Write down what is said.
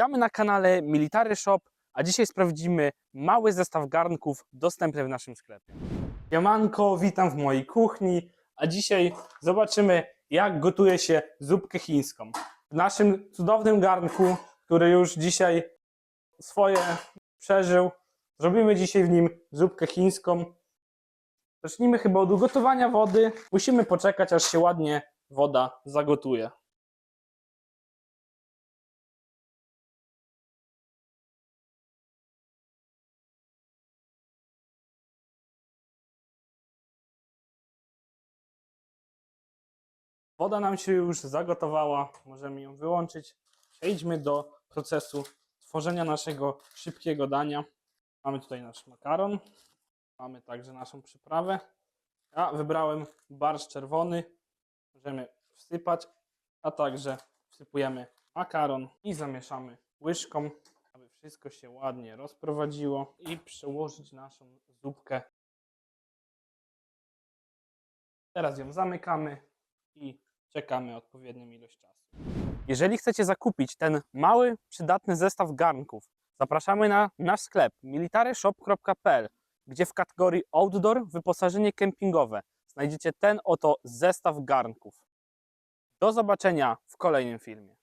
Witamy na kanale Military Shop, a dzisiaj sprawdzimy mały zestaw garnków dostępny w naszym sklepie. Jamanko, witam w mojej kuchni, a dzisiaj zobaczymy jak gotuje się zupkę chińską. W naszym cudownym garnku, który już dzisiaj swoje przeżył, zrobimy dzisiaj w nim zupkę chińską. Zacznijmy chyba od ugotowania wody. Musimy poczekać aż się ładnie woda zagotuje. Woda nam się już zagotowała, możemy ją wyłączyć. Przejdźmy do procesu tworzenia naszego szybkiego dania. Mamy tutaj nasz makaron, mamy także naszą przyprawę. Ja wybrałem barszcz czerwony, możemy wsypać, a także wsypujemy makaron i zamieszamy łyżką, aby wszystko się ładnie rozprowadziło i przełożyć naszą zupkę. Teraz ją zamykamy i czekamy odpowiednią ilość czasu. Jeżeli chcecie zakupić ten mały, przydatny zestaw garnków, zapraszamy na nasz sklep militareshop.pl, gdzie w kategorii Outdoor wyposażenie kempingowe znajdziecie ten oto zestaw garnków. Do zobaczenia w kolejnym filmie.